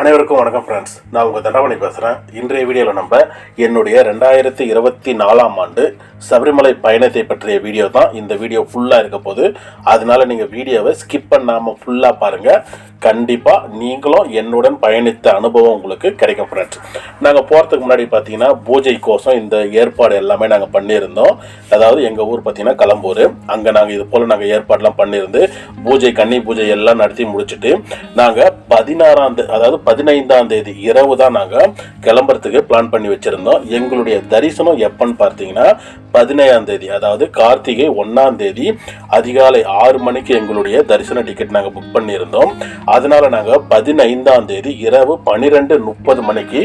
அனைவருக்கும் வணக்கம் ஃப்ரெண்ட்ஸ் நான் உங்கள் தண்டமணி பேசுகிறேன் இன்றைய வீடியோவில் நம்ம என்னுடைய ரெண்டாயிரத்தி இருபத்தி நாலாம் ஆண்டு சபரிமலை பயணத்தை பற்றிய வீடியோ தான் இந்த வீடியோ ஃபுல்லாக இருக்க போது அதனால நீங்கள் வீடியோவை ஸ்கிப் பண்ணாமல் ஃபுல்லாக பாருங்கள் கண்டிப்பாக நீங்களும் என்னுடன் பயணித்த அனுபவம் உங்களுக்கு கிடைக்கும் ஃப்ரெண்ட்ஸ் நாங்கள் போகிறதுக்கு முன்னாடி பார்த்தீங்கன்னா பூஜை கோசம் இந்த ஏற்பாடு எல்லாமே நாங்கள் பண்ணியிருந்தோம். அதாவது எங்கள் ஊர் பார்த்தீங்கன்னா கலம்பூர். அங்கே நாங்கள் இது போல் நாங்கள் ஏற்பாடெலாம் பண்ணியிருந்து பூஜை கன்னி பூஜை எல்லாம் நடத்தி முடிச்சுட்டு நாங்கள் பதினாறாம் தேதி அதாவது பதினைந்தாம் தேதி இரவு தான் நாங்கள் கிளம்புறதுக்கு பிளான் பண்ணி வச்சுருந்தோம். எங்களுடைய தரிசனம் எப்போன்னு பார்த்தீங்கன்னா பதினேழாம் தேதி அதாவது கார்த்திகை ஒன்றாம் தேதி அதிகாலை ஆறு மணிக்கு எங்களுடைய தரிசன டிக்கெட் நாங்கள் புக் பண்ணியிருந்தோம். அதனால நாங்கள் பதினைந்தாம் தேதி இரவு பன்னிரெண்டு முப்பது மணிக்கு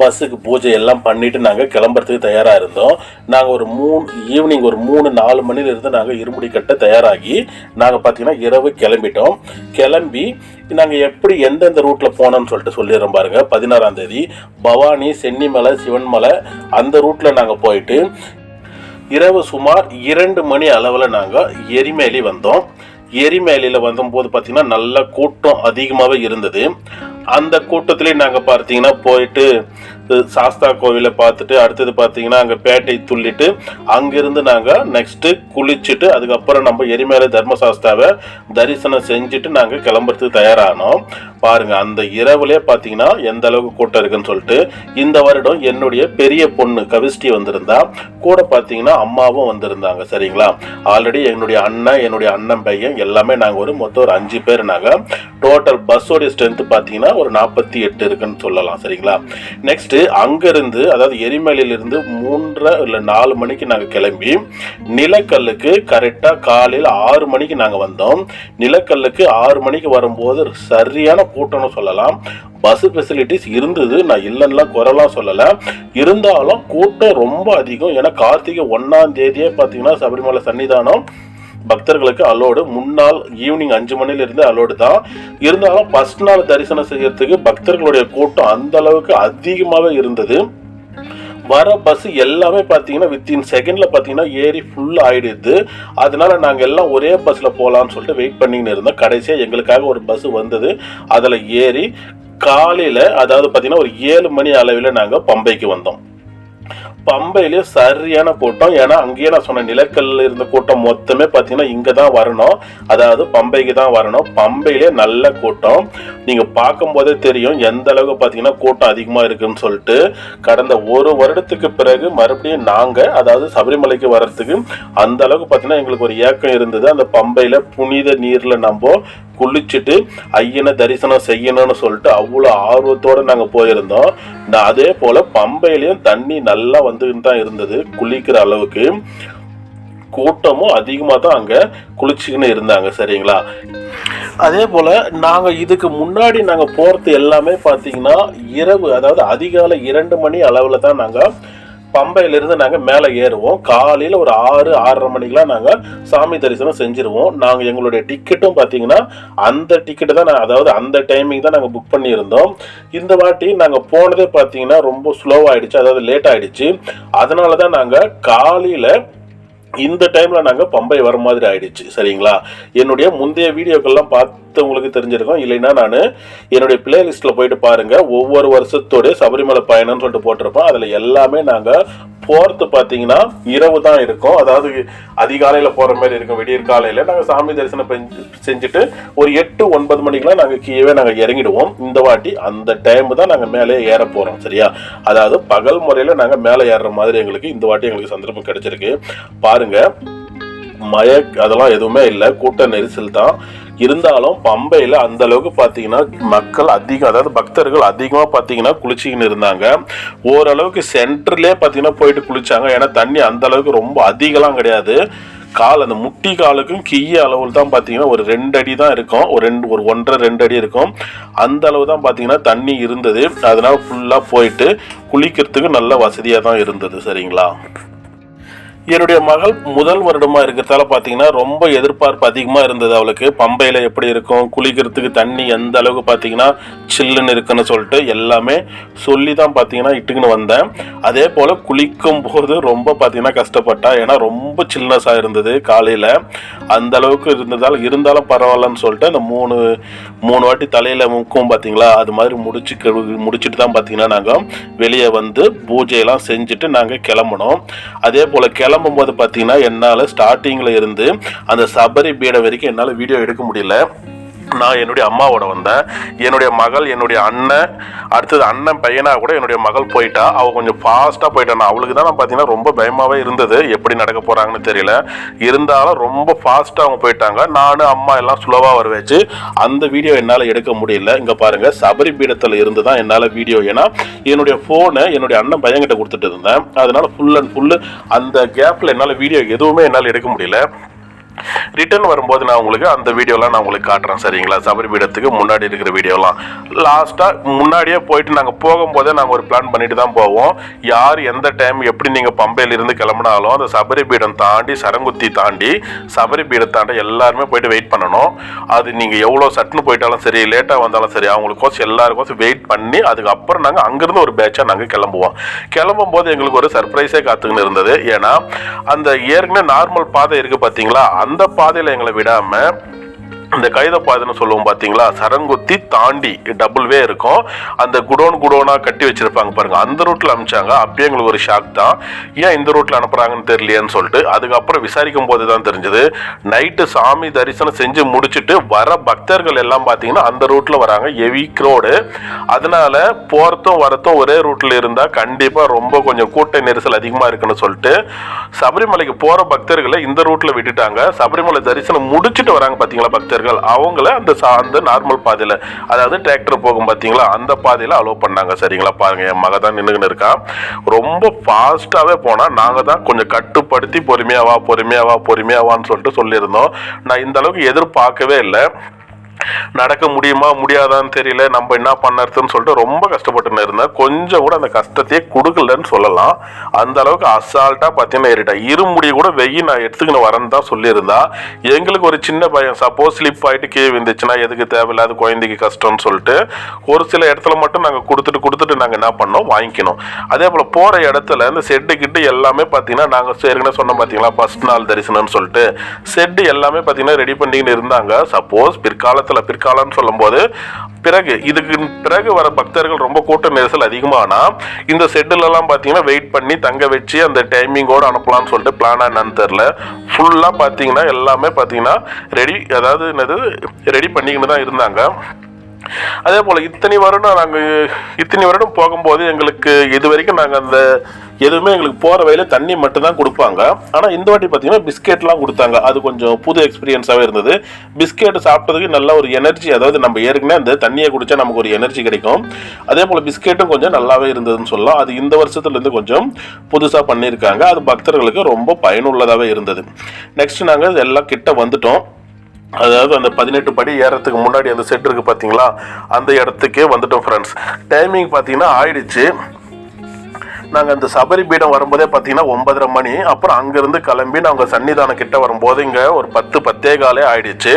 பஸ்ஸுக்கு பூஜை எல்லாம் பண்ணிட்டு நாங்கள் கிளம்புறதுக்கு தயாராக இருந்தோம். நாங்கள் ஒரு மூணு ஈவினிங் ஒரு மூணு நாலு மணிலேருந்து நாங்கள் இருமுடி கட்ட தயாராகி நாங்கள் பார்த்தீங்கன்னா இரவு கிளம்பிட்டோம். கிளம்பி நாங்கள் எப்படி எந்தெந்த ரூட்டில் போனோம்னு சொல்லிட்டு சொல்லிடுறோம் பாருங்க. பதினாறாம் தேதி பவானி சென்னிமலை சிவன்மலை அந்த ரூட்டில் நாங்கள் போயிட்டு இரவு சுமார் இரண்டு மணி அளவில் நாங்கள் எரிமேலி வந்தோம். எரிமேலியில் வந்தபோது பார்த்திங்கன்னா நல்ல கூட்டம் அதிகமாகவே இருந்தது. அந்த கூட்டத்திலே நாங்கள் பார்த்தீங்கன்னா போயிட்டு சாஸ்தா கோவிலை பார்த்துட்டு அடுத்தது பார்த்தீங்கன்னா அங்கே பேட்டை துள்ளிட்டு அங்கிருந்து நாங்கள் நெக்ஸ்ட்டு குளிச்சுட்டு அதுக்கப்புறம் நம்ம எரிமேல தர்மசாஸ்தாவை தரிசனம் செஞ்சுட்டு நாங்கள் கிளம்புறதுக்கு தயாரானோம். பாருங்க அந்த இரவுலே பார்த்தீங்கன்னா எந்த அளவுக்கு கூட்டம் இருக்குன்னு சொல்லிட்டு இந்த வருடம் என்னுடைய பெரிய பொண்ணு கவிஷ்டி வந்திருந்தா கூட பார்த்தீங்கன்னா அம்மாவும் வந்திருந்தாங்க சரிங்களா? ஆல்ரெடி என்னுடைய அண்ணன் என்னுடைய அண்ணன் பையன் எல்லாமே நாங்கள் ஒரு மொத்தம் ஒரு அஞ்சு பேர் நாங்கள் டோட்டல் பஸ்ஸோடைய ஸ்ட்ரென்த் பார்த்தீங்கன்னா ஒரு நாற்பத்தி எட்டு இருக்குன்னு சொல்லலாம் சரிங்களா? நெக்ஸ்ட்டு அங்கிருந்து அதாவது எரிமலையிலிருந்து மூன்றரை இல்லை நாலு மணிக்கு நாங்கள் கிளம்பி நிலக்கல்லுக்கு கரெக்டாக காலையில் ஆறு மணிக்கு நாங்கள் வந்தோம். நிலக்கல்லுக்கு ஆறு மணிக்கு வரும்போது சரியான கூட்டம்னு சொல்லலாம். பஸ் ஃபெசிலிட்டிஸ் இருந்தது. நான் இல்லைன்னா குறைலாம் சொல்லலை. இருந்தாலும் கூட்டம் ரொம்ப அதிகம். ஏன்னா கார்த்திகை ஒன்றாம் தேதியே பார்த்தீங்கன்னா சபரிமலை சன்னிதானம். பக்தர்களுக்கு அலோடு. முன்னாள் ஈவினிங் அஞ்சு மணிலிருந்து அலோடு தான். இருந்தாலும் ஃபர்ஸ்ட் நாள் தரிசனம் செய்யறதுக்கு பக்தர்களுடைய கூட்டம் அந்த அளவுக்கு அதிகமாகவே இருந்தது. வர பஸ் எல்லாமே பார்த்தீங்கன்னா வித்தின் செகண்டில் பார்த்தீங்கன்னா ஏறி ஃபுல்லாக ஆகிடுது அதனால நாங்கள் எல்லாம் ஒரே பஸ்ஸில் போகலான்னு சொல்லிட்டு வெயிட் பண்ணின்னு இருந்தோம். கடைசியாக எங்களுக்காக ஒரு பஸ் வந்தது. அதில் ஏறி காலையில் அதாவது பார்த்தீங்கன்னா ஒரு ஏழு மணி அளவில் நாங்கள் பம்பைக்கு வந்தோம். பம்பையிலேயே சரியான கூட்டம். ஏன்னா அங்கேயே நான் சொன்ன நிலக்கல்ல இருந்த கூட்டம் மொத்தமே பார்த்தீங்கன்னா இங்கே தான் வரணும். அதாவது பம்பைக்கு தான் வரணும். பம்பையிலே நல்ல கூட்டம். நீங்கள் பார்க்கும்போதே தெரியும் எந்த அளவுக்கு பார்த்தீங்கன்னா கூட்டம் அதிகமாக இருக்குன்னு சொல்லிட்டு. கடந்த ஒரு வருடத்துக்கு பிறகு மறுபடியும் நாங்கள் அதாவது சபரிமலைக்கு வர்றதுக்கு அந்த அளவுக்கு பார்த்தீங்கன்னா எங்களுக்கு ஒரு ஏக்கம் இருந்தது. அந்த பம்பையில் புனித நீரில் நம்ம குளிச்சுட்டு ஐயனை தரிசனம் செய்யணும்னு சொல்லிட்டு அவ்வளோ ஆர்வத்தோடு நாங்கள் போயிருந்தோம். நான் அதே போல் பம்பையிலையும் தண்ணி நல்லா வந்துக்கிட்டு தான் இருந்தது குளிக்கிற அளவுக்கு. கூட்டமும் அதிகமாக தான் அங்கே குளிச்சுக்கின்னு இருந்தாங்க சரிங்களா? அதே போல் நாங்கள் இதுக்கு முன்னாடி நாங்கள் போகிறது எல்லாமே பார்த்தீங்கன்னா இரவு அதாவது அதிகாலை இரண்டு மணி அளவில் தான் நாங்கள் பம்பையிலிருந்து நாங்கள் மேலே ஏறுவோம். காலையில் ஒரு ஆறு ஆறரை மணிக்கெலாம் நாங்கள் சாமி தரிசனம் செஞ்சுருவோம். நாங்கள் எங்களுடைய டிக்கெட்டும் பார்த்தீங்கன்னா அந்த டிக்கெட்டு தான் நான் அதாவது அந்த டைமிங் தான் நாங்கள் புக் பண்ணியிருந்தோம். இந்த வாட்டி நாங்கள் போனதே பார்த்தீங்கன்னா ரொம்ப ஸ்லோவாகிடுச்சு அதாவது லேட் ஆகிடுச்சு அதனால தான் நாங்கள் காலையில் இந்த டைமில் நாங்கள் பம்பை வர மாதிரி ஆயிடுச்சு சரிங்களா? என்னுடைய முந்தைய வீடியோக்கெல்லாம் பார்த்தவங்களுக்கு தெரிஞ்சிருக்கோம். இல்லைன்னா நான் என்னுடைய பிளேலிஸ்ட்டில் போயிட்டு பாருங்கள் ஒவ்வொரு வருஷத்தோடைய சபரிமலை பயணம்னு சொல்லிட்டு போட்டிருப்போம். அதில் எல்லாமே நாங்கள் போகிறது பார்த்தீங்கன்னா இரவு தான் இருக்கும். அதாவது அதிகாலையில் போகிற மாதிரி இருக்கும். விடியற் காலையில் நாங்கள் சாமி தரிசனம் பெஞ்சு- செஞ்சுட்டு ஒரு எட்டு ஒன்பது மணிக்கெலாம் நாங்கள் கீழே நாங்கள் இறங்கிடுவோம். இந்த வாட்டி அந்த டைம் தான் நாங்கள் மேலே ஏற போகிறோம் சரியா? அதாவது பகல் முறையில் நாங்கள் மேலே ஏறுற மாதிரி எங்களுக்கு இந்த வாட்டி எங்களுக்கு சந்தர்ப்பம் கிடைச்சிருக்கு. பாருங்கள் மய அதெல்லாம் எதுவுமே இல்லை. கூட்ட நெரிசல் தான். இருந்தாலும் பம்பையில் அந்த அளவுக்கு பார்த்தீங்கன்னா மக்கள் அதிகம் அதாவது பக்தர்கள் அதிகமாக பார்த்தீங்கன்னா குளிச்சிக்கின்னு இருந்தாங்க. ஓரளவுக்கு சென்டர்லேயே பார்த்தீங்கன்னா போயிட்டு குளிச்சாங்க. ஏன்னா தண்ணி அந்த அளவுக்கு ரொம்ப அதிகம்லாம் கிடையாது. கால் அந்த முட்டி காலுக்கும் கீய அளவில் தான் பார்த்தீங்கன்னா ஒரு ரெண்டு அடி தான் இருக்கும். ஒரு ரெண்டு ஒரு ஒன்றரை ரெண்டு அடி இருக்கும். அந்த அளவு தான் பார்த்தீங்கன்னா தண்ணி இருந்தது. அதனால் ஃபுல்லாக போயிட்டு குளிக்கிறதுக்கு நல்ல வசதியாக தான் இருந்தது. சரிங்களா? என்னுடைய மகள் முதல் வருடமாக இருக்கிறதால பார்த்தீங்கன்னா ரொம்ப எதிர்பார்ப்பு அதிகமாக இருந்தது அவளுக்கு. பம்பையில் எப்படி இருக்கும் குளிக்கிறதுக்கு தண்ணி எந்த அளவுக்கு பார்த்தீங்கன்னா சில்லுன்னு இருக்குன்னு சொல்லிட்டு எல்லாமே சொல்லி தான் பார்த்தீங்கன்னா இட்டுக்குன்னு வந்தேன். அதே போல் குளிக்கும் போது ரொம்ப பார்த்தீங்கன்னா கஷ்டப்பட்டா ஏன்னா ரொம்ப சில்னஸாக இருந்தது காலையில். அந்த அளவுக்கு இருந்ததால் இருந்தாலும் பரவாயில்லன்னு சொல்லிட்டு அந்த மூணு மூணு வாட்டி தலையில் முக்கும் பார்த்தீங்களா அது மாதிரி முடிச்சு முடிச்சுட்டு தான் பார்த்தீங்கன்னா நாங்கள் வெளியே வந்து பூஜையெல்லாம் செஞ்சுட்டு நாங்கள் கிளம்புனோம். அதே போல் கிளம்பும் போது பார்த்தீங்கன்னா என்னால் ஸ்டார்டிங்கில் இருந்து அந்த சபரி பீடை வரைக்கும் என்னால் வீடியோ எடுக்க முடியல. நான் என்னுடைய அம்மாவோட வந்தேன். என்னுடைய மகள் என்னுடைய அண்ணன் அடுத்தது அண்ணன் பையனாக கூட என்னுடைய மகள் போயிட்டா. அவள் கொஞ்சம் ஃபாஸ்ட்டாக போயிட்டான் அவளுக்கு தான் நான் பார்த்தீங்கன்னா ரொம்ப பயமாகவே இருந்தது. எப்படி நடக்க போகிறாங்கன்னு தெரியல. இருந்தாலும் ரொம்ப ஃபாஸ்ட்டாக அவங்க போயிட்டாங்க. நான் அம்மா எல்லாம் ஸ்லோவாக வர வச்சு அந்த வீடியோ என்னால் எடுக்க முடியல. இங்கே பாருங்கள் சபரி பீடத்தில் இருந்து தான் என்னால் வீடியோ ஏன்னா என்னுடைய ஃபோனை என்னுடைய அண்ணன் பையன்கிட்ட கொடுத்துட்டு இருந்தேன். அதனால் ஃபுல் அண்ட் ஃபுல்லு அந்த கேப்பில் என்னால் வீடியோ எதுவுமே என்னால் எடுக்க முடியல. ரிட்டர்ன் வரும்போது நான் உங்களுக்கு அந்த வீடியோலாம் நான் உங்களுக்கு காட்டுறேன் சரிங்களா? சபரிபீடத்துக்கு முன்னாடி இருக்கிற வீடியோலாம். லாஸ்ட்டாக முன்னாடியே போயிட்டு நாங்கள் போகும்போதே நாங்கள் ஒரு பிளான் பண்ணிட்டு தான் போவோம். யார் எந்த டைம் எப்படி நீங்கள் பம்பையிலிருந்து கிளம்புனாலும் அந்த சபரிபீடம் தாண்டி சரங்குத்தி தாண்டி சபரிபீடம் தாண்டி எல்லாருமே போயிட்டு வெயிட் பண்ணணும். அது நீங்கள் எவ்வளோ சட்டுன்னு போயிட்டாலும் சரி லேட்டாக வந்தாலும் சரி அவங்களுக்கோசம் எல்லாருக்கோசம் வெயிட் பண்ணி அதுக்கப்புறம் நாங்கள் அங்கேருந்து ஒரு பேட்சாக நாங்கள் கிளம்புவோம். கிளம்பும் போது எங்களுக்கு ஒரு சர்ப்ரைஸே காத்துக்கின்னு இருந்தது. ஏன்னா அந்த ஏற்கனவே நார்மல் பாதை இருக்குது பார்த்தீங்களா அந்த அந்த பாதையில் எங்களை விடாமல் இந்த கைத பாதைன்னு சொல்லுவோம் பார்த்தீங்களா சரங்குத்தி தாண்டி டபுள் வே இருக்கும். அந்த குடோன் குடோனா கட்டி வச்சிருப்பாங்க பாருங்க. அந்த ரூட்ல அனுப்பிச்சாங்க அப்பயே எங்களுக்கு ஒரு ஷாக் தான். ஏன் இந்த ரூட்ல அனுப்புறாங்கன்னு தெரியலையேன்னு சொல்லிட்டு அதுக்கப்புறம் விசாரிக்கும் போது தான் தெரிஞ்சது. நைட்டு சாமி தரிசனம் செஞ்சு முடிச்சுட்டு வர பக்தர்கள் எல்லாம் பார்த்தீங்கன்னா அந்த ரூட்ல வராங்க. ஹெவி ரோடு அதனால போறதும் வரத்தும் ஒரே ரூட்ல இருந்தா கண்டிப்பா ரொம்ப கொஞ்சம் கூட்ட நெரிசல் அதிகமா இருக்குன்னு சொல்லிட்டு சபரிமலைக்கு போற பக்தர்களை இந்த ரூட்ல விட்டுட்டாங்க. சபரிமலை தரிசனம் முடிச்சுட்டு வராங்க பாத்தீங்களா பக்தர்கள் அவங்கள அந்த அந்த நார்மல் பாதையில் அதாவது டிராக்டர் போகும் பார்த்தீங்களா அந்த பாதையில் அலோவ் பண்ணாங்க. சரிங்களா? பாருங்க என் மக தான் நின்றுக்கின்னு இருக்கான். ரொம்ப ஃபாஸ்ட்டாகவே போனால் நாங்கள் தான் கொஞ்சம் கட்டுப்படுத்தி பொறுமையாவா வா பொறுமையாவான்னு வா வான்னு சொல்லிட்டு சொல்லியிருந்தோம். நான் இந்த அளவுக்கு எதிர்பார்க்கவே இல்லை. நடக்க முடியுமா முடியாதான்னு தெரியல. நம்ம என்ன பண்ணறதுன்னு சொல்லிட்டு ரொம்ப கஷ்டப்பட்டுன்னு இருந்தேன். கொஞ்சம் கூட அந்த கஷ்டத்தையே கொடுக்கலன்னு சொல்லலாம். அந்த அளவுக்கு அசால்ட்டாக பார்த்தீங்கன்னா ஏறிட்டா இருமுடி கூட வெயில் நான் எடுத்துக்கின்னு வரேன்னு தான் சொல்லியிருந்தா. எங்களுக்கு ஒரு சின்ன பயம். சப்போஸ் ஸ்லிப் ஆகிட்டு கீழே விழுந்துச்சுன்னா எதுக்கு தேவையில்லாத குழந்தைக்கு கஷ்டம்னு சொல்லிட்டு ஒரு சில இடத்துல மட்டும் நாங்கள் கொடுத்துட்டு கொடுத்துட்டு நாங்கள் என்ன பண்ணோம்? வாங்கிக்கணும். அதே போல் போகிற இடத்துல இந்த செட்டு கிட்டு எல்லாமே பார்த்தீங்கன்னா நாங்கள் ஏற்கனவே சொன்னோம் பார்த்தீங்களா ஃபஸ்ட் நாள் தரிசனம்னு சொல்லிட்டு செட்டு எல்லாமே பார்த்தீங்கன்னா ரெடி பண்ணிக்கின்னு இருந்தாங்க. சப்போஸ் பிற்காலத்தில் பிற்காலம்னு சொல்லும்போது பிறகு இதுக்கு பிறகு வர பக்தர்கள் ரொம்ப கூட்ட நெரிசல் அதிகமானா இந்த செட்டுலலாம் பார்த்தீங்கன்னா வெயிட் பண்ணி தங்க வச்சு அந்த டைமிங்கோடு அனுப்பலாம்னு சொல்லிட்டு பிளானா என்னன்னு தெரில ஃபுல்லாக பார்த்தீங்கன்னா எல்லாமே பார்த்தீங்கன்னா ரெடி அதாவது என்னது ரெடி பண்ணிக்கின்னு தான் இருந்தாங்க. அதே போல் இத்தனை வருடம் நாங்கள் இத்தனை வருடம் போகும்போது எங்களுக்கு இது வரைக்கும் நாங்கள் அந்த எதுவுமே எங்களுக்கு போகிற வழியில் தண்ணி மட்டும்தான் கொடுப்பாங்க. ஆனால் இந்த வாட்டி பார்த்தீங்கன்னா பிஸ்கெட்லாம் கொடுத்தாங்க. அது கொஞ்சம் புது எக்ஸ்பீரியன்ஸாகவே இருந்தது. பிஸ்கெட் சாப்பிட்டதுக்கு நல்ல ஒரு எனர்ஜி அதாவது நம்ம ஏற்கனவே அந்த தண்ணியை குடித்தா நமக்கு ஒரு எனர்ஜி கிடைக்கும். அதே போல் பிஸ்கெட்டும் கொஞ்சம் நல்லாவே இருந்ததுன்னு சொல்லலாம். அது இந்த வருஷத்துலேருந்து கொஞ்சம் புதுசாக பண்ணியிருக்காங்க. அது பக்தர்களுக்கு ரொம்ப பயனுள்ளதாகவே இருந்தது. நெக்ஸ்ட் நாங்கள் எல்லாம் கிட்ட வந்துட்டோம். அதாவது அந்த பதினெட்டு படி ஏறத்துக்கு முன்னாடி அந்த செட் இருக்கு பார்த்தீங்களா அந்த இடத்துக்கே வந்துட்டோம் ஃப்ரெண்ட்ஸ் டைமிங் பார்த்தீங்கன்னா ஆயிடுச்சு. நாங்கள் அந்த சபரி பீடம் வரும்போதே பார்த்தீங்கன்னா ஒன்பதரை மணி. அப்புறம் அங்கேருந்து கிளம்பி நாங்கள் சன்னிதானம் கிட்ட வரும்போது இங்கே ஒரு பத்து பத்தே காலே ஆயிடுச்சு.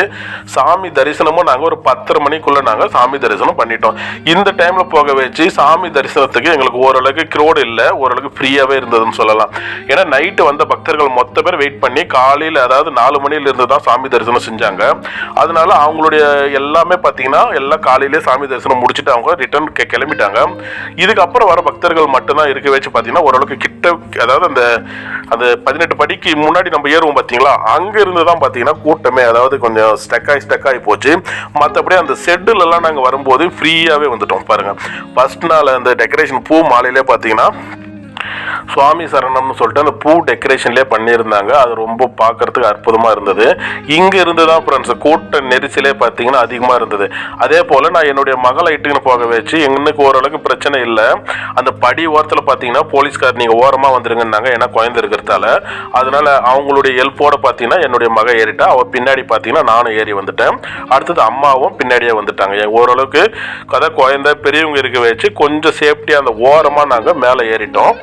சாமி தரிசனமும் நாங்கள் ஒரு பத்தரை மணிக்குள்ளே நாங்கள் சாமி தரிசனம் பண்ணிட்டோம். இந்த டைமில் போக வச்சு சாமி தரிசனத்துக்கு எங்களுக்கு ஓரளவுக்கு க்ரோடு இல்லை ஓரளவுக்கு ஃப்ரீயாகவே இருந்ததுன்னு சொல்லலாம். ஏன்னா நைட்டு வந்த பக்தர்கள் மொத்த பேர் வெயிட் பண்ணி காலையில் அதாவது நாலு மணிலேருந்து தான் சாமி தரிசனம் செஞ்சாங்க. அதனால அவங்களுடைய எல்லாமே பார்த்தீங்கன்னா எல்லாம் காலையிலே சாமி தரிசனம் முடிச்சுட்டு அவங்க ரிட்டர்ன் கிளம்பிட்டாங்க. இதுக்கப்புறம் வர பக்தர்கள் மட்டும்தான் இருக்க வச்சு பார்த்தீங்கன்னா ஓரளவுக்கு கிட்ட அதாவது அந்த அந்த பதினெட்டு படிக்கு முன்னாடி நம்ம ஏறுவோம் பார்த்தீங்களா? அங்கே இருந்து தான் பார்த்தீங்கன்னா கூட்டமே அதாவது கொஞ்சம் ஸ்டக் ஆகி ஸ்டக் ஆகி போச்சு. மற்றபடி அந்த செட்டுலலாம் நாங்கள் வரும்போது ஃப்ரீயாகவே வந்துட்டோம் பாருங்கள் ஃபர்ஸ்ட் நாள் அந்த டெக்கரேஷன் பூ மாலையிலே பார்த்தீங்கன்னா சுவாமி சரணம்னு சொல்லிட்டு அந்த பூ டெக்கரேஷன்லேயே பண்ணியிருந்தாங்க. அது ரொம்ப பார்க்கறதுக்கு அற்புதமாக இருந்தது. இங்கே இருந்து தான் ஃப்ரெண்ட்ஸ் கூட்ட நெரிசலே பார்த்தீங்கன்னா அதிகமாக இருந்தது. அதே போல் நான் என்னுடைய மகளை இட்டுக்குன்னு போக வச்சு எங்களுக்கு ஓரளவுக்கு பிரச்சனை இல்லை. அந்த படி ஓரத்தில் பார்த்தீங்கன்னா போலீஸ்கார் நீங்கள் ஓரமாக வந்துருங்கன்னாங்க. ஏன்னா குழந்தை இருக்கிறதால. அதனால அவங்களுடைய ஹெல்ப்போட பார்த்தீங்கன்னா என்னுடைய மக ஏறிட்டா. அவள் பின்னாடி பார்த்தீங்கன்னா நானும் ஏறி வந்துட்டேன். அடுத்தது அம்மாவும் பின்னாடியே வந்துட்டாங்க. ஓரளவுக்கு கதை குழந்தை பெரியவங்க இருக்க வச்சு கொஞ்சம் சேஃப்டியாக அந்த ஓரமாக நாங்கள் மேலே ஏறிட்டோம்.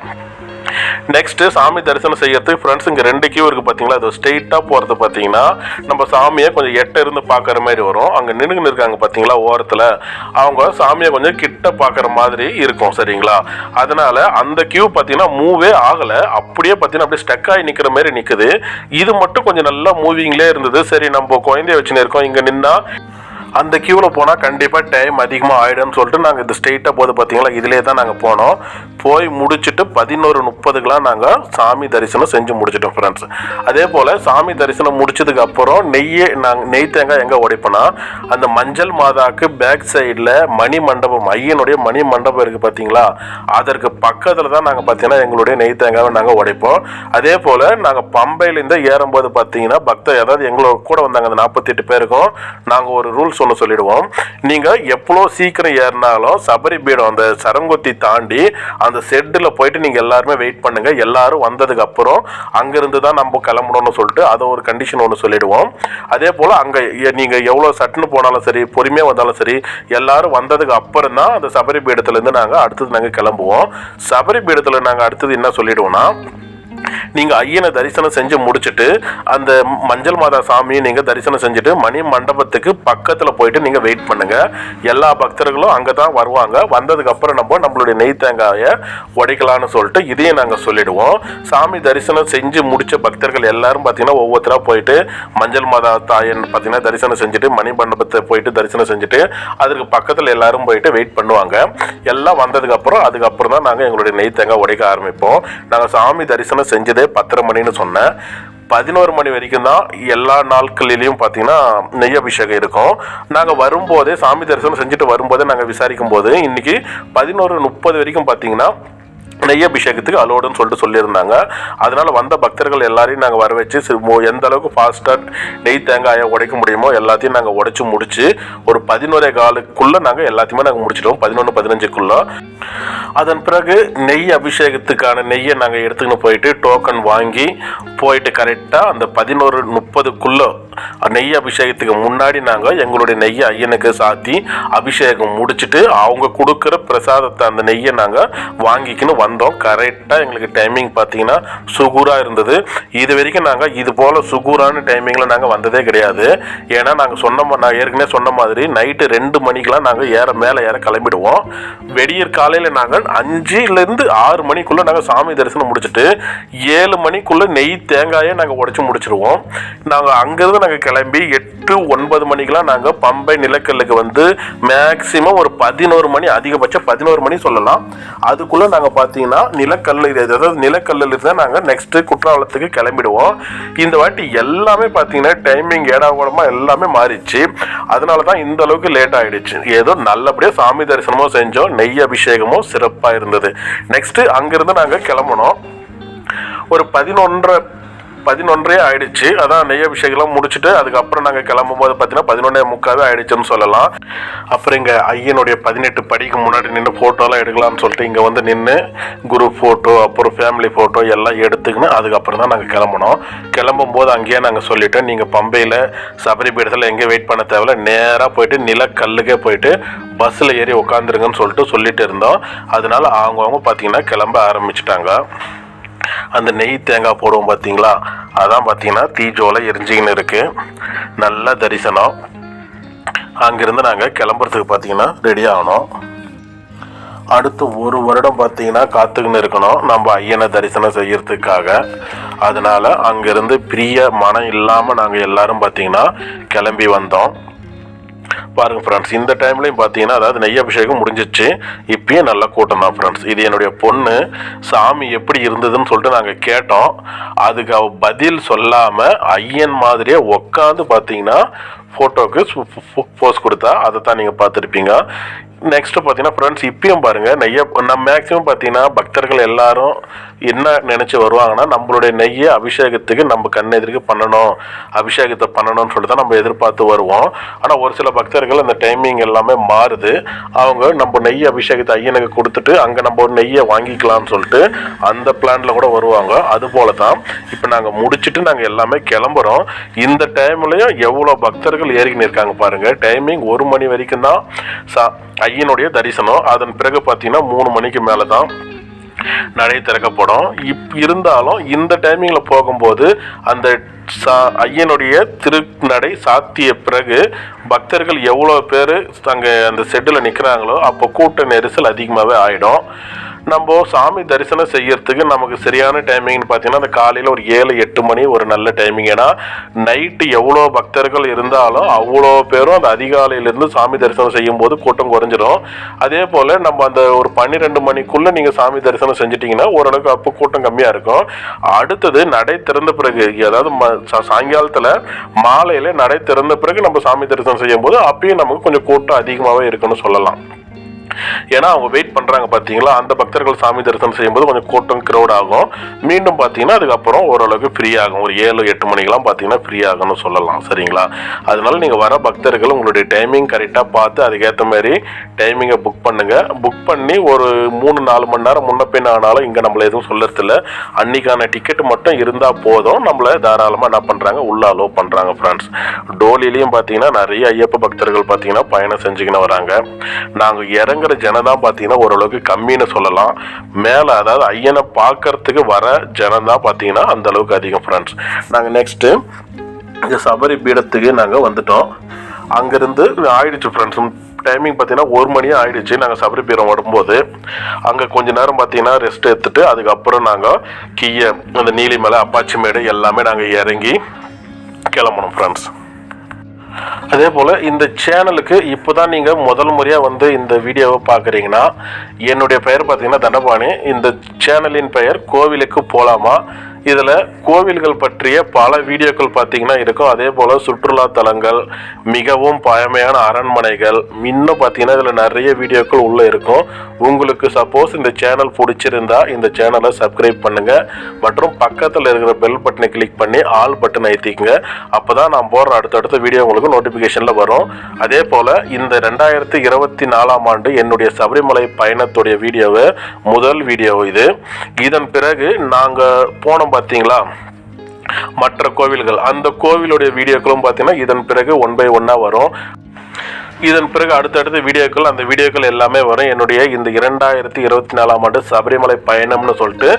நெக்ஸ்ட் சாமி தரிசனம் செய்யறதுக்கு ஃப்ரெண்ட்ஸ் இங்கே ரெண்டு கியூ இருக்கு பார்த்தீங்களா அது ஸ்ட்ரெயிட்டாக போகிறது பார்த்தீங்கன்னா நம்ம சாமியை கொஞ்சம் எட்ட இருந்து பார்க்குற மாதிரி வரும். அங்கே நின்றுன்னு இருக்காங்க பார்த்தீங்களா ஓரத்தில். அவங்க சாமியை கொஞ்சம் கிட்ட பார்க்குற மாதிரி இருக்கும் சரிங்களா? அதனால அந்த கியூ பார்த்தீங்கன்னா மூவே ஆகலை. அப்படியே பார்த்தீங்கன்னா அப்படியே ஸ்டக் ஆகி நிற்கிற மாதிரி நிற்குது இது மட்டும் கொஞ்சம் நல்லா மூவிங்லேயே இருந்தது. சரி நம்ம குழந்தைய வச்சுன்னு இருக்கோம். இங்கே நின்னா அந்த கியூவில் போனால் கண்டிப்பாக டைம் அதிகமாக ஆகிடும்னு சொல்லிட்டு நாங்கள் இந்த ஸ்ட்ரெயிட்டாக போது பார்த்தீங்களா இதிலே தான் நாங்கள் போனோம். போய் முடிச்சுட்டு பதினோரு முப்பதுக்கெலாம் நாங்கள் சாமி தரிசனம் செஞ்சு முடிச்சிட்டோம் ஃப்ரெண்ட்ஸ் அதே போல் சாமி தரிசனம் முடிச்சதுக்கு அப்புறம் நெய்யே நாங்கள் நெய் தேங்காய் எங்கே உடைப்போனா அந்த மஞ்சள் மாதாவுக்கு பேக் சைடில் மணி மண்டபம் ஐயனுடைய மணி மண்டபம் இருக்குது பார்த்தீங்களா அதற்கு பக்கத்தில் தான் நாங்கள் பார்த்தீங்கன்னா எங்களுடைய நெய் தேங்காவை நாங்கள் உடைப்போம். அதே போல் நாங்கள் பம்பையிலேருந்து ஏறும்போது பார்த்தீங்கன்னா பக்தர் ஏதாவது எங்களோட கூட வந்தாங்க அந்த நாற்பத்தெட்டு பேருக்கும் நாங்கள் ஒரு ரூல்ஸ் ஒன்று சொல்லிடுவோம். நீங்கள் எவ்வளோ சீக்கிரம் ஏறினாலும் சபரி பீடம் அந்த சரங்கொத்தி தாண்டி அந்த செட்டில் போயிட்டு நீங்கள் எல்லாருமே வெயிட் பண்ணுங்க. எல்லாரும் வந்ததுக்கு அப்புறம் அங்கேருந்து தான் நம்ம கிளம்பணும்னு சொல்லிட்டு அதை ஒரு கண்டிஷன் ஒன்று சொல்லிடுவோம். அதே போல் அங்கே நீங்கள் எவ்வளோ சட்டுன்னு போனாலும் சரி பொறுமையாக வந்தாலும் சரி எல்லாரும் வந்ததுக்கு அப்புறம் தான் அந்த சபரி பீடத்துலேருந்து நாங்கள் அடுத்தது நாங்கள் கிளம்புவோம். சபரி பீடத்தில் நாங்கள் அடுத்தது என்ன சொல்லிடுவோம்னா நீங்கள் ஐயனை தரிசனம் செஞ்சு முடிச்சுட்டு அந்த மஞ்சள் மாதா சாமியை நீங்கள் தரிசனம் செஞ்சுட்டு மணி மண்டபத்துக்கு பக்கத்தில் போயிட்டு நீங்கள் வெயிட் பண்ணுங்கள் எல்லா பக்தர்களும் அங்கே தான் வருவாங்க. வந்ததுக்கப்புறம் நம்ம நம்மளுடைய நெய் தேங்காயை உடைக்கலாம்னு சொல்லிட்டு இதையும் நாங்கள் சொல்லிடுவோம். சாமி தரிசனம் செஞ்சு முடித்த பக்தர்கள் எல்லாரும் பார்த்தீங்கன்னா ஒவ்வொருத்தராக போயிட்டு மஞ்சள் மாதா தாயன் பார்த்தீங்கன்னா தரிசனம் செஞ்சுட்டு மணி மண்டபத்தை போயிட்டு தரிசனம் செஞ்சுட்டு அதுக்கு பக்கத்தில் எல்லாரும் போயிட்டு வெயிட் பண்ணுவாங்க. எல்லாம் வந்ததுக்கப்புறம் அதுக்கப்புறம் தான் நாங்கள் எங்களுடைய நெய் தேங்காய் உடைக்க ஆரம்பிப்போம். நாங்கள் சாமி தரிசனம் செஞ்சதே பத்தரை மணின்னு சொன்னேன். பதினோரு மணி வரைக்கும் தான் எல்லா நாட்களிலையும் பார்த்தீங்கன்னா நெய் அபிஷேகம் இருக்கும். நாங்கள் வரும்போதே சாமி தரிசனம் செஞ்சுட்டு வரும்போதே நாங்கள் விசாரிக்கும் போது இன்னைக்கு பதினோரு முப்பது வரைக்கும் பார்த்தீங்கன்னா நெய் அபிஷேகத்துக்கு அலோடுன்னு சொல்லிட்டு சொல்லியிருந்தாங்க. அதனால வந்த பக்தர்கள் எல்லாரையும் நாங்கள் வர வச்சு எந்த அளவுக்கு ஃபாஸ்ட்டாக நெய் தேங்காயை உடைக்க முடியுமோ எல்லாத்தையும் நாங்கள் உடைச்சு முடிச்சு ஒரு பதினோரே காலுக்குள்ளே நாங்கள் எல்லாத்தையுமே நாங்கள் முடிச்சிட்டோம். பதினொன்று பதினஞ்சுக்குள்ளே. அதன் பிறகு நெய் அபிஷேகத்துக்கான நெய்யை நாங்கள் எடுத்துக்கின்னு போயிட்டு டோக்கன் வாங்கி போயிட்டு கரெக்டாக அந்த பதினோரு முப்பதுக்குள்ளே நெய் அபிஷேகத்துக்கு முன்னாடி நாங்கள் எங்களுடைய நெய்யை ஐயனுக்கு சாத்தி அபிஷேகம் முடிச்சுட்டு அவங்க கொடுக்குற பிரசாதத்தை அந்த நெய்யை நாங்கள் வாங்கிக்கின்னு வந்தோம். கரெக்டாக எங்களுக்கு டைமிங் பார்த்தீங்கன்னா சுகூராக இருந்தது. இது வரைக்கும் நாங்கள் இது போல் சுகூரான டைமிங்கில் நாங்கள் வந்ததே கிடையாது. ஏன்னா நாங்கள் சொன்ன நான் ஏற்கனவே சொன்ன மாதிரி நைட்டு ரெண்டு மணிக்கெலாம் நாங்கள் ஏற மேலே ஏற கிளம்பிடுவோம். வெடியர் காலையில் நாங்கள் அஞ்சுலேருந்து ஆறு மணிக்குள்ளே நாங்கள் சாமி தரிசனம் முடிச்சுட்டு ஏழு மணிக்குள்ளே நெய் தேங்காயை நாங்கள் உடச்சி முடிச்சிருவோம். நாங்கள் அங்கேருந்து நாங்கள் கிளம்பி எட்டு ஒன்பது மணிக்கெலாம் நாங்கள் பம்பை நிலக்கல்லுக்கு வந்து மேக்ஸிமம் ஒரு பதினோரு மணி அதிகபட்சம் பதினோரு மணி சொல்லலாம். அதுக்குள்ளே நாங்கள் பார்த்தீங்கன்னா நிலக்கல் இது அதாவது நிலக்கல்லில் இருந்தால் நாங்கள் நெக்ஸ்ட்டு குற்றாலத்துக்கு கிளம்பிடுவோம். இந்த வாட்டி எல்லாமே பார்த்தீங்கன்னா டைமிங் ஏடாகூடமாக எல்லாமே மாறிச்சு அதனால தான் இந்த அளவுக்கு லேட் ஆகிடுச்சு ஏதோ நல்லபடியாக சாமி தரிசனமும் செஞ்சோம் நெய் அபிஷேகமும் சிறப்பாக இருந்தது. நெக்ஸ்ட்டு அங்கேருந்து நாங்கள் கிளம்புனோம். ஒரு பதினொன்றரை பதினொன்றே ஆயிடுச்சு. அதான் நெய் அபிஷேகம்லாம் முடிச்சுட்டு அதுக்கப்புறம் நாங்கள் கிளம்பும்போது பார்த்தீங்கன்னா பதினொன்றே முக்காவே ஆயிடுச்சுன்னு சொல்லலாம். அப்புறம் இங்கே ஐயனுடைய பதினெட்டு படிக்கு முன்னாடி நின்று ஃபோட்டோலாம் எடுக்கலாம்னு சொல்லிட்டு இங்கே வந்து நின்று குரூப் ஃபோட்டோ அப்புறம் ஃபேமிலி ஃபோட்டோ எல்லாம் எடுத்துக்கின்னு அதுக்கப்புறம் தான் நாங்கள் கிளம்புனோம். கிளம்பும் போது அங்கேயே நாங்கள் சொல்லிட்டோம் நீங்கள் பம்பையில் சபரி பீடத்தில் எங்கேயும் வெயிட் பண்ண தேவையில்ல நேராக போயிட்டு நிலக்கல்லுக்கே போயிட்டு பஸ்ஸில் ஏறி உட்காந்துருங்கன்னு சொல்லிட்டு சொல்லிட்டு இருந்தோம். அதனால அவங்கவுங்க பார்த்தீங்கன்னா கிளம்ப ஆரம்பிச்சிட்டாங்க. அந்த நெய் தேங்காய் போடுவோம் பார்த்தீங்களா? அதான் பார்த்தீங்கன்னா தீஜோலை எரிஞ்சிக்கின்னு இருக்குது நல்ல தரிசனம். அங்கேருந்து நாங்கள் கிளம்புறதுக்கு பார்த்தீங்கன்னா ரெடி ஆகணும். அடுத்து ஒரு வருடம் பார்த்தீங்கன்னா காத்துக்கின்னு இருக்கணும். நம்ம ஐயனை தரிசனம் செய்யறதுக்காக. அதனால அங்கேருந்து பிரிய மனம் இல்லாமல் நாங்கள் எல்லாரும் பார்த்தீங்கன்னா கிளம்பி வந்தோம். பாருங்கள் ஃப்ரெண்ட்ஸ் இந்த டைம்லையும் பார்த்தீங்கன்னா அதாவது நெய் அபிஷேகம் முடிஞ்சிச்சு. இப்பயும் நல்ல கூட்டம் தான் ஃப்ரெண்ட்ஸ் இது என்னுடைய பொண்ணு சாமி எப்படி இருந்ததுன்னு சொல்லிட்டு நாங்கள் கேட்டோம். அதுக்கு அவ பதில் சொல்லாமல் ஐயன் மாதிரியே உக்காந்து பார்த்தீங்கன்னா ஃபோட்டோக்கு போஸ் கொடுத்தா அதை தான் நீங்கள் பார்த்துருப்பீங்க. நெக்ஸ்ட் பார்த்தீங்கன்னா ஃப்ரெண்ட்ஸ் இப்பயும் பாருங்கள் நெய்யை நம்ம மேக்ஸிமம் பார்த்தீங்கன்னா பக்தர்கள் எல்லாரும் என்ன நினச்சி வருவாங்கன்னா நம்மளுடைய நெய்யை அபிஷேகத்துக்கு நம்ம கண்ணெதிர்க்கு பண்ணணும். அபிஷேகத்தை பண்ணணும்னு சொல்லி தான் நம்ம எதிர்பார்த்து வருவோம். ஆனால் ஒரு சில பக்தர்கள் அந்த டைமிங் எல்லாமே மாறுது. அவங்க நம்ம நெய் அபிஷேகத்தை ஐயனுக்கு கொடுத்துட்டு அங்கே நம்ம ஒரு நெய்யை வாங்கிக்கலாம்னு சொல்லிட்டு அந்த பிளானில் கூட வருவாங்க. அது போல தான் இப்போ நாங்கள் முடிச்சுட்டு நாங்கள் எல்லாமே கிளம்புறோம். இந்த டைம்லையும் எவ்வளோ பக்தர்கள் ஏறிக்கின்னு இருக்காங்க பாருங்க. டைமிங் ஒரு மணி வரைக்கும் தான் சா ஐயனுடைய தரிசனம். அதன் பிறகு பார்த்தீங்கன்னா மூணு மணிக்கு மேலே தான் நடை திறக்கப்படும். இப் இருந்தாலும் இந்த டைமிங்கில் போகும்போது அந்த சா ஐயனுடைய திருநடை சாத்திய பிறகு பக்தர்கள் எவ்வளோ பேர் அங்கே அந்த செட்டில் நிற்கிறாங்களோ அப்போ கூட்ட நெரிசல் அதிகமாகவே ஆகிடும் நம்ம சாமி தரிசனம் செய்யறதுக்கு நமக்கு சரியான டைமிங்னு பார்த்தீங்கன்னா அந்த காலையில் ஒரு ஏழு எட்டு மணி ஒரு நல்ல டைமிங் ஏன்னா நைட்டு எவ்வளோ பக்தர்கள் இருந்தாலும் அவ்வளோ பேரும் அந்த அதிகாலையிலேருந்து சாமி தரிசனம் செய்யும் போது கூட்டம் குறைஞ்சிரும். அதே போல் நம்ம அந்த ஒரு பன்னிரெண்டு மணிக்குள்ளே நீங்கள் சாமி தரிசனம் செஞ்சிட்டிங்கன்னா ஓரளவுக்கு அப்போ கூட்டம் கம்மியாக இருக்கும். அடுத்தது நடை திறந்த பிறகு அதாவது ம- சா- சாயங்காலத்தில் மாலையில் நடை திறந்த பிறகு நம்ம சாமி தரிசனம் செய்யும் போது அப்பயும் நமக்கு கொஞ்சம் கூட்டம் அதிகமாகவே இருக்குன்னு சொல்லலாம். ஏன்னா அவங்க வெயிட் பண்ணுறாங்க பார்த்தீங்களா அந்த பக்தர்கள் சாமி தரிசனம் செய்யும்போது கொஞ்சம் கூட்டம் க்ரௌட் ஆகும். மீண்டும் பார்த்தீங்கன்னா அதுக்கப்புறம் ஓரளவுக்கு ஃப்ரீ ஆகும். ஒரு ஏழு எட்டு மணிக்கெல்லாம் பார்த்தீங்கன்னா ஃப்ரீ ஆகும்னு சொல்லலாம். சரிங்களா? அதனால நீங்கள் வர பக்தர்கள் உங்களுடைய டைமிங் கரெக்டாக பார்த்து அதுக்கேற்ற மாதிரி டைமிங்கை புக் பண்ணுங்கள் புக் பண்ணி ஒரு மூணு நாலு மணி நேரம் முன்ன பின்ன ஆனாலும் இங்கே நம்மளை எதுவும் சொல்லறதில்ல. அன்னைக்கான டிக்கெட் மட்டும் இருந்தால் போதும். நம்மள தாராளமாக என்ன பண்ணுறாங்க உள்ள அலோவ் பண்ணுறாங்க ஃப்ரெண்ட்ஸ் டோலிலையும் பார்த்தீங்கன்னா நிறைய ஐயப்ப பக்தர்கள் பார்த்தீங்கன்னா பயணம் செஞ்சுக்கின்னு வராங்க. நாங்கள் இறங்குற ஜனம் பார்த்தீங்கன்னா ஓரளவுக்கு கம்மின்னு சொல்லலாம். மேலே அதாவது ஐயனை பார்க்கறதுக்கு வர ஜனம் தான் பார்த்தீங்கன்னா அந்த அளவுக்கு அதிகம் ஃப்ரெண்ட்ஸ் நாங்கள் நெக்ஸ்ட்டு இந்த சபரி பீடத்துக்கு நாங்கள் வந்துட்டோம். அங்கேருந்து ஆயிடுச்சு ஃப்ரெண்ட்ஸ் டைமிங் பார்த்தீங்கன்னா ஒரு மணியே ஆயிடுச்சு. நாங்கள் சபரி பீடம் வரும்போது அங்கே கொஞ்ச நேரம் பார்த்தீங்கன்னா ரெஸ்ட் எடுத்துட்டு அதுக்கப்புறம் நாங்கள் கீழே அந்த நீலிமலை அப்பாச்சி மேடு எல்லாமே நாங்கள் இறங்கி கிளம்பணும் ஃப்ரெண்ட்ஸ் அதே போல் இந்த சேனலுக்கு இப்போ தான் நீங்கள் முதல் முறையாக வந்து இந்த வீடியோவை பார்க்குறீங்கன்னா என்னுடைய பெயர் பார்த்தீங்கன்னா தண்டபாணி. இந்த சேனலின் பெயர் கோவிலுக்கு போகலாமா இதில் கோவில்கள் பற்றிய பல வீடியோக்கள் பார்த்தீங்கன்னா இருக்கும். அதே போல் சுற்றுலா தலங்கள் மிகவும் பழமையான அரண்மனைகள் இன்னும் பார்த்தீங்கன்னா இதில் நிறைய வீடியோக்கள் உள்ளே இருக்கும். உங்களுக்கு சப்போஸ் இந்த சேனல் பிடிச்சிருந்தா இந்த சேனலை சப்ஸ்கிரைப் பண்ணுங்கள் மற்றும் பக்கத்தில் இருக்கிற பெல் பட்டனை கிளிக் பண்ணி ஆல் பட்டன் அழுத்திக்கங்க அப்போ தான் நான் போடுற அடுத்தடுத்த வீடியோ உங்களுக்கு நோட்டிஃபிகேஷனில் வரும். அதே போல் இந்த ரெண்டாயிரத்தி இருபத்தி நாலாம் ஆண்டு என்னுடைய சபரிமலை பயணத்துடைய வீடியோவை முதல் வீடியோ இது. இதன் பிறகு நாங்கள் போன போனோம் பார்த்தீங்களா? மற்ற கோவில்கள். அந்த கோவிலுடைய வீடியோக்களும் பார்த்தீங்கன்னா இதன் பிறகு ஒன் பை ஒன்னாக வரும். இதன் பிறகு அடுத்தடுத்த வீடியோக்கள் அந்த வீடியோக்கள் எல்லாமே வரும். என்னுடைய இந்த இரண்டாயிரத்தி இருபத்தி நாலாம் ஆண்டு சபரிமலை பயணம்னு சொல்லிட்டு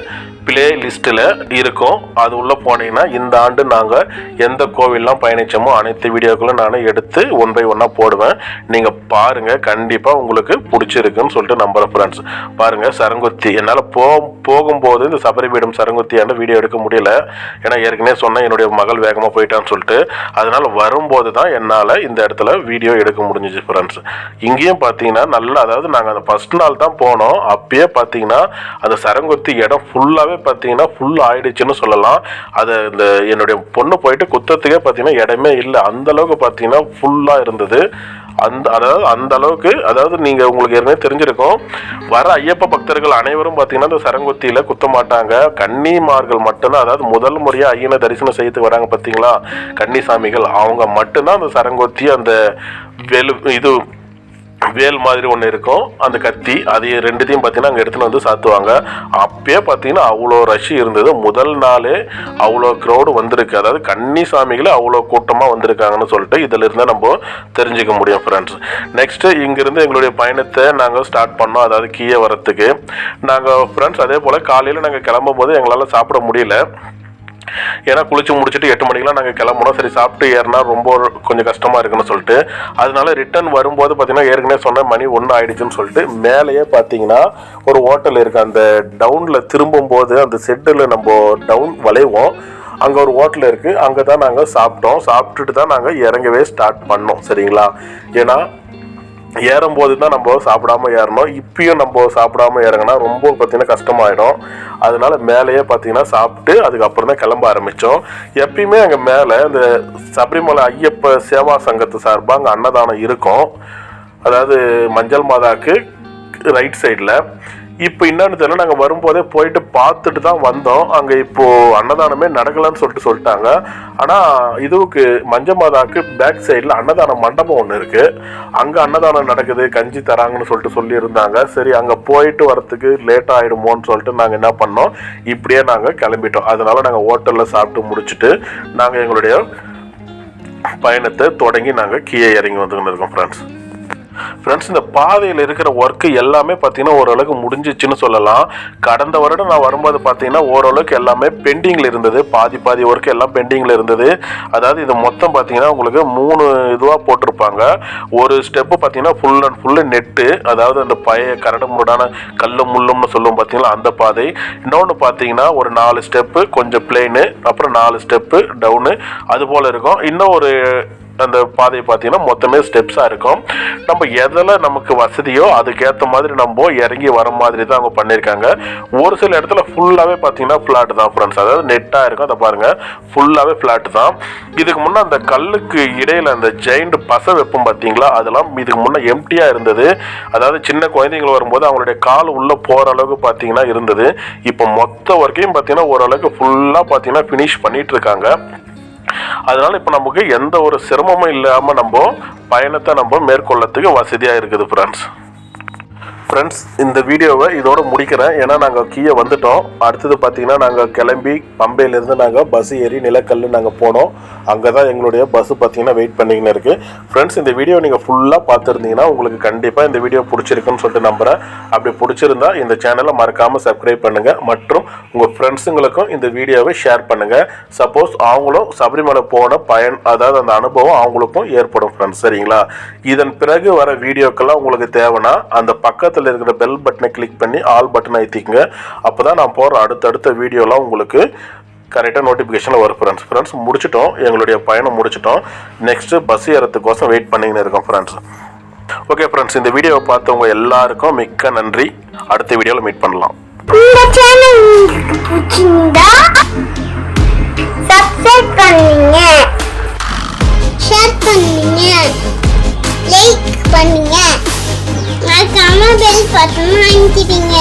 பிளே லிஸ்ட்டில் இருக்கும். அது உள்ளே போனீங்கன்னா இந்த ஆண்டு நாங்கள் எந்த கோவில்லாம் பயணித்தோமோ அனைத்து வீடியோக்களும் நான் எடுத்து ஒன் பை ஒன்னாக போடுவேன். நீங்கள் பாருங்கள் கண்டிப்பாக உங்களுக்கு பிடிச்சிருக்குன்னு சொல்லிட்டு நம்புகிறேன் ஃப்ரெண்ட்ஸ் பாருங்கள் சரங்குத்தி. என்னால் போ போகும்போது இந்த சபரிபீடம் சரங்குத்தியான வீடியோ எடுக்க முடியல. ஏன்னா ஏற்கனவே சொன்னேன் என்னுடைய மகள் வேகமாக போயிட்டான்னு சொல்லிட்டு. அதனால் வரும்போது தான் என்னால் இந்த இடத்துல வீடியோ எடுக்க முடிஞ்சிச்சு ஃப்ரெண்ட்ஸ் இங்கேயும் பார்த்தீங்கன்னா நல்லா அதாவது நாங்கள் அந்த ஃபஸ்ட் நாள் தான் போனோம். அப்பயே பார்த்தீங்கன்னா அந்த சரங்குத்தி இடம் ஃபுல்லாகவே பார்த்தீங்கன்னா ஃபுல் ஆயிடுச்சுன்னு சொல்லலாம். அது இந்த என்னுடைய பொண்ணு போயிட்டு குத்தத்துக்கே பார்த்தீங்கன்னா இடமே இல்லை. அந்தளவுக்கு பார்த்தீங்கன்னா ஃபுல்லாக இருந்தது. அந்த அதாவது அந்த அளவுக்கு அதாவது நீங்கள் உங்களுக்கு ஏற்கனவே தெரிஞ்சிருக்கும் வர ஐயப்ப பக்தர்கள் அனைவரும் பார்த்தீங்கன்னா இந்த சரங்குத்தியில் குத்த மாட்டாங்க. கன்னிமார்கள் மட்டும்தான் அதாவது முதல் முறையாக ஐயனை தரிசனம் செய்யறதுக்கு வராங்க பார்த்தீங்களா கன்னிசாமிகள். அவங்க மட்டும்தான் அந்த சரங்கொத்தி அந்த வெலு இது வேல் மாதிரி ஒன்று இருக்கும். அந்த கத்தி அது ரெண்டுத்தையும் பார்த்தீங்கன்னா அங்கே எடுத்துன்னு வந்து சாத்துவாங்க. அப்பயே பார்த்தீங்கன்னா அவ்வளோ ரஷ் இருந்தது. முதல் நாளே அவ்வளோ க்ரௌடு வந்திருக்கு. அதாவது கன்னி சாமிகளே அவ்வளோ கூட்டமாக வந்திருக்காங்கன்னு சொல்லிட்டு இதில் இருந்தால் நம்ம தெரிஞ்சுக்க முடியும் ஃப்ரெண்ட்ஸ் நெக்ஸ்ட்டு இங்கேருந்து எங்களுடைய பயணத்தை நாங்கள் ஸ்டார்ட் பண்ணோம். அதாவது கீழே வரத்துக்கு நாங்கள் ஃப்ரெண்ட்ஸ் அதே போல் காலையில் நாங்கள் கிளம்பும் போது எங்களால் சாப்பிட முடியல. ஏன்னா குளிச்சு முடிச்சுட்டு எட்டு மணிக்கெலாம் நாங்கள் கிளம்புனோம். சரி சாப்பிட்டு ஏறினா ரொம்ப கொஞ்சம் கஷ்டமாக இருக்குன்னு சொல்லிட்டு அதனால ரிட்டர்ன் வரும்போது பார்த்தீங்கன்னா ஏற்கனவே சொன்ன மணி ஒன்று ஆயிடுச்சுன்னு சொல்லிட்டு மேலேயே பார்த்தீங்கன்னா ஒரு ஹோட்டல் இருக்குது அந்த டவுனில் திரும்பும்போது அந்த செட்டில் நம்ம டவுன் வளைவோம். அங்கே ஒரு ஹோட்டல் இருக்குது அங்கே தான் நாங்கள் சாப்பிட்டோம். சாப்பிட்டுட்டு தான் நாங்கள் இறங்கவே ஸ்டார்ட் பண்ணோம். சரிங்களா? ஏன்னா ஏறும்போது தான் நம்ம சாப்பிடாம ஏறணும். இப்பயும் நம்ம சாப்பிடாம இறங்கினா ரொம்ப பார்த்தீங்கன்னா கஷ்டமாயிடும். அதனால மேலேயே பார்த்தீங்கன்னா சாப்பிட்டு அதுக்கப்புறம் தான் கிளம்ப ஆரம்பித்தோம் எப்பயுமே அங்கே மேலே இந்த சபரிமலை ஐயப்ப சேவா சங்கத்து சார்பாக அங்கே அன்னதானம் இருக்கும். அதாவது மஞ்சள் மாதாக்கு ரைட் சைடில் இப்போ என்னன்னு தெரியல நாங்கள் வரும்போதே போயிட்டு பார்த்துட்டு தான் வந்தோம். அங்கே இப்போ அன்னதானமே நடக்கலன்னு சொல்லிட்டு சொல்லிட்டாங்க. ஆனால் இதுவுக்கு மஞ்ச மாதாவுக்கு பேக் சைடில் அன்னதான மண்டபம் ஒன்று இருக்குது அங்கே அன்னதானம் நடக்குது கஞ்சி தராங்கன்னு சொல்லிட்டு சொல்லியிருந்தாங்க. சரி அங்கே போயிட்டு வரத்துக்கு லேட் ஆகிடுமோன்னு சொல்லிட்டு நாங்கள் என்ன பண்ணோம்? இப்படியே நாங்கள் கிளம்பிட்டோம். அதனால நாங்கள் ஹோட்டலில் சாப்பிட்டு முடிச்சுட்டு நாங்கள் எங்களுடைய பயணத்தை தொடங்கி நாங்கள் கீழே இறங்கி வந்துக்கிட்டு இருக்கோம் ஃப்ரெண்ட்ஸ் ஃப்ரெண்ட்ஸ் இந்த பாதையில் இருக்கிற ஒர்க்கு எல்லாமே பார்த்தீங்கன்னா ஓரளவுக்கு முடிஞ்சிச்சுன்னு சொல்லலாம். கடந்த வருடம் நான் வரும்போது பார்த்தீங்கன்னா ஓரளவுக்கு எல்லாமே பெண்டிங்கில் இருந்தது. பாதி பாதி ஒர்க் எல்லாம் பெண்டிங்கில் இருந்தது. அதாவது இது மொத்தம் பார்த்தீங்கன்னா உங்களுக்கு மூணு இதுவாக போட்டிருப்பாங்க. ஒரு ஸ்டெப்பு பார்த்தீங்கன்னா ஃபுல் அண்ட் ஃபுல்லு நெட்டு அதாவது அந்த பழைய கரடு முரடான கல்லு முள்ளும்னு சொல்லுவோம் பார்த்தீங்களா அந்த பாதை. இன்னொன்று பார்த்தீங்கன்னா ஒரு நாலு ஸ்டெப்பு கொஞ்சம் பிளெயின் அப்புறம் நாலு ஸ்டெப்பு டவுனு அது போல் இருக்கும். இன்னும் ஒரு அந்த பாதை பார்த்தீங்கன்னா மொத்தமே ஸ்டெப்ஸாக இருக்கும். நம்ம எதில் நமக்கு வசதியோ அதுக்கேற்ற மாதிரி நம்ம இறங்கி வர மாதிரி தான் அவங்க பண்ணியிருக்காங்க. ஒரு சில இடத்துல ஃபுல்லாகவே பார்த்தீங்கன்னா ஃப்ளாட் தான் ஃப்ரெண்ட்ஸ் அதாவது நெட்டாக இருக்கும். அதை பாருங்கள் ஃபுல்லாகவே ஃப்ளாட் தான். இதுக்கு முன்னே அந்த கல்லுக்கு இடையில் அந்த ஜெயிண்ட் பசை வைப்போம் பார்த்தீங்களா? அதெல்லாம் இதுக்கு முன்னே எம்டியாக இருந்தது. அதாவது சின்ன குழந்தைங்கள் வரும்போது அவங்களுடைய கால் உள்ளே போகிற அளவுக்கு பார்த்தீங்கன்னா இருந்தது. இப்போ மொத்த ஒர்க்கையும் பார்த்தீங்கன்னா ஓரளவுக்கு ஃபுல்லாக பார்த்தீங்கன்னா ஃபினிஷ் பண்ணிகிட்டு இருக்காங்க. அதனால இப்போ நமக்கு எந்த ஒரு சிரமமும் இல்லாமல் நம்ம பயணத்தை நம்ம மேற்கொள்ளத்துக்கு வசதியாக இருக்குது ஃப்ரெண்ட்ஸ் ஃப்ரெண்ட்ஸ் இந்த வீடியோவை இதோட முடிக்கிறேன். ஏன்னா நாங்கள் கீழே வந்துட்டோம். அடுத்தது பார்த்தீங்கன்னா நாங்கள் கிளம்பி பம்பையிலேருந்து நாங்கள் பஸ் ஏறி நிலக்கல் நாங்கள் போனோம். அங்கே தான் எங்களுடைய பஸ் பார்த்தீங்கன்னா வெயிட் பண்ணிக்கின்னு இருக்குது ஃப்ரெண்ட்ஸ் இந்த வீடியோ நீங்கள் ஃபுல்லாக பார்த்துருந்தீங்கன்னா உங்களுக்கு கண்டிப்பாக இந்த வீடியோ பிடிச்சிருக்குன்னு சொல்லிட்டு நம்புகிறேன் அப்படி பிடிச்சிருந்தா இந்த சேனலை மறக்காமல் சப்ஸ்கிரைப் பண்ணுங்கள் மற்றும் உங்கள் ஃப்ரெண்ட்ஸுங்களுக்கும் இந்த வீடியோவை ஷேர் பண்ணுங்கள் சப்போஸ் அவங்களும் சபரிமலை போன பயன் அதாவது அந்த அனுபவம் அவங்களுக்கும் ஏற்படும் ஃப்ரெண்ட்ஸ் சரிங்களா? இதன் பிறகு வர வீடியோக்கெல்லாம் உங்களுக்கு தேவைன்னா அந்த பக்கத்தில் இருக்கிற பெல் பட்டனை கிளிக் பண்ணி ஆல் பட்டனை ஐத்திக்குங்க அப்போ தான் நான் போடுற அடுத்தடுத்த வீடியோலாம் உங்களுக்கு கரெக்டாக நோட்டிஃபிகேஷனில் வரும் ஃப்ரெண்ட்ஸ் ஃப்ரெண்ட்ஸ் முடிச்சிட்டோம். எங்களுடைய பயணம் முடிச்சிட்டோம். நெக்ஸ்ட்டு பஸ் ஏறத்துக்கோசம் வெயிட் பண்ணிக்கின்னு இருக்கோம் ஃப்ரெண்ட்ஸ் ஓகே ஃப்ரெண்ட்ஸ் இந்த வீடியோவை பார்த்தவங்க எல்லாருக்கும் மிக்க நன்றி. அடுத்த வீடியோவில் மீட் பண்ணலாம். இந்த சேனல் உங்களுக்கு பிடிச்சிருந்தா சப்ஸ்கிரைப் பண்ணுங்க. ஷேர் பண்ணுங்க. லைக் பண்ணுங்க. மறக்காம பெல் பட்டன் அழுத்திடுங்க.